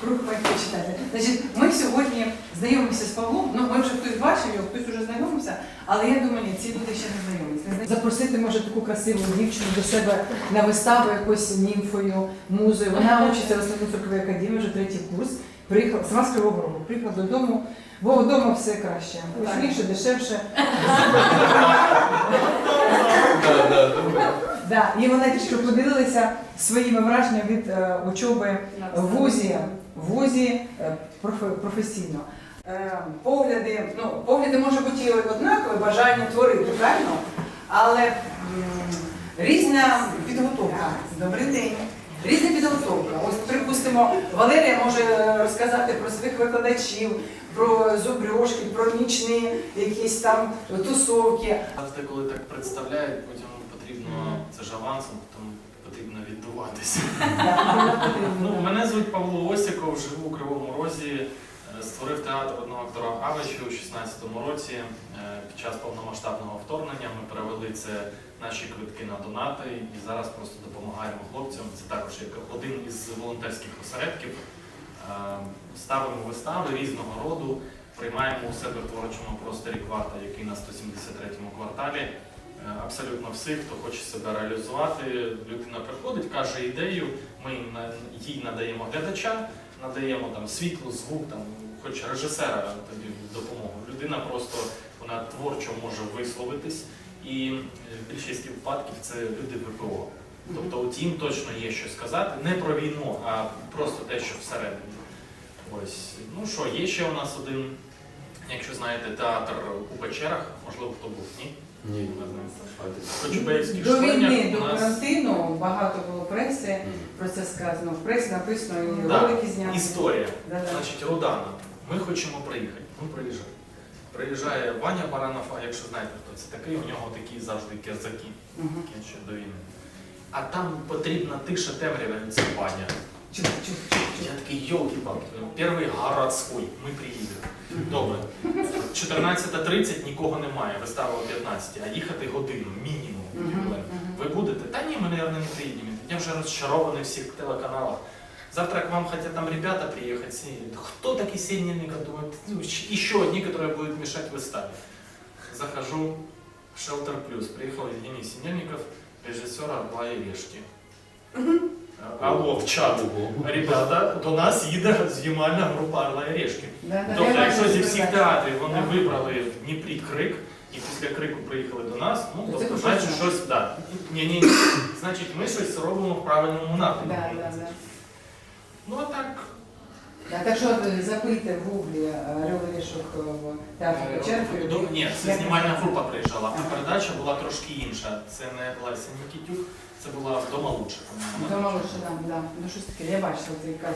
круг почитати. Значить, ми сьогодні знайомимося з Павлом. Ну, ми вже хтось бачив його, хтось вже знайомився, але я думаю, ні, ці люди ще не знайомилися. Запросити може таку красиву дівчину до себе на виставу якоюсь німфою, музою. Вона вчиться в основній церковій академії, вже третій курс. Приїхала сама з Кривого Рогу, приїхала додому, бо вдома все краще. Пишніше, дешевше. Да, і вона трішки поділилася своїми враженнями від е, учоби в вузі, в вузі е, профе- професійно. Е, погляди, ну, погляди може бути і однакові, бажання творити, правильно? Але м, різна підготовка. Добрий день. Підготовка. Ось, припустимо, Валерія може розказати про своїх викладачів, про зубрьошки, про нічні якісь там тусовки. Завжди, коли так представляють, потім потрібно, це ж авансом, тому потрібно віддуватися. Ну, мене звуть Павло Осіков, живу у Кривому Розі, створив театр одного актора Авичі у 16-му році. Е, Під час повномасштабного вторгнення ми перевели це наші квитки на донати і зараз просто допомагаємо хлопцям. Це також як один із волонтерських осередків. Е, Ставимо вистави різного роду, приймаємо у себе в творчому просторі кварта, який на 173-му кварталі. Е, Абсолютно всіх, хто хоче себе реалізувати, людина приходить, каже ідею, ми їй надаємо глядача, надаємо там світло, звук, там, хоч режисера тоді допомогу. Людина просто вона творчо може висловитись, і е, в більшості випадків це люди ВПО. Тобто їм точно є що сказати, не про війну, а просто те, що всередині. Ось, ну що, є ще у нас один, якщо знаєте, театр у печерах, можливо, хто був, ні? Ні. Не знаю. Кочубеївських До війни, у нас карантину багато було преси, про це сказано. В пресі написано і Да. ролики зняли. історія. Да-да. Значить, Рудана. Ми хочемо приїхати. Ми приїжджаємо. Приїжджає Ваня Баранов, а якщо знаєте, хто це такий, у нього такі завжди Мгм. такі ще до війни. А там потрібна тиша темрява, це Ваня. йолки-палки, перший городський, ми приїдемо. Добре. 14.30 нікого немає, вистава о 15, а їхати годину, мінімум. Мгм, проблем. мгм. Ви будете? Та ні, ми, мабуть, не приїдемо. Я вже розчарований в всіх телеканалах. Завтра к вам хотят там ребята приехать. Синельников. Кто такие Синельников? Думаю, ну, щ- еще одни, которые будут мешать выставе. Захожу в Shelter Plus. Приехал Евгений Синельников, режиссер «Орла и решки». Алло, в чат. Ребята, до нас їде знімальна група «Орла і решки». Тобто, якщо зі всіх театрів вони вибрали в Дніпрі крик, і після крику приїхали до нас, ну То тобто, значить, щось да. Ні, ні, значить, ми щось робимо в правильному напрямку. Ну а так. Да, так що запити в гуглі е, Решок е, в театрі е, Печерки. до- Ні, це знімальна група приїжджала, а передача була трошки інша. Це не Леся Нікітюк, це була вдома лучше, Вдома лучше, так, да, да. Ну щось таке, я бачила цей каз.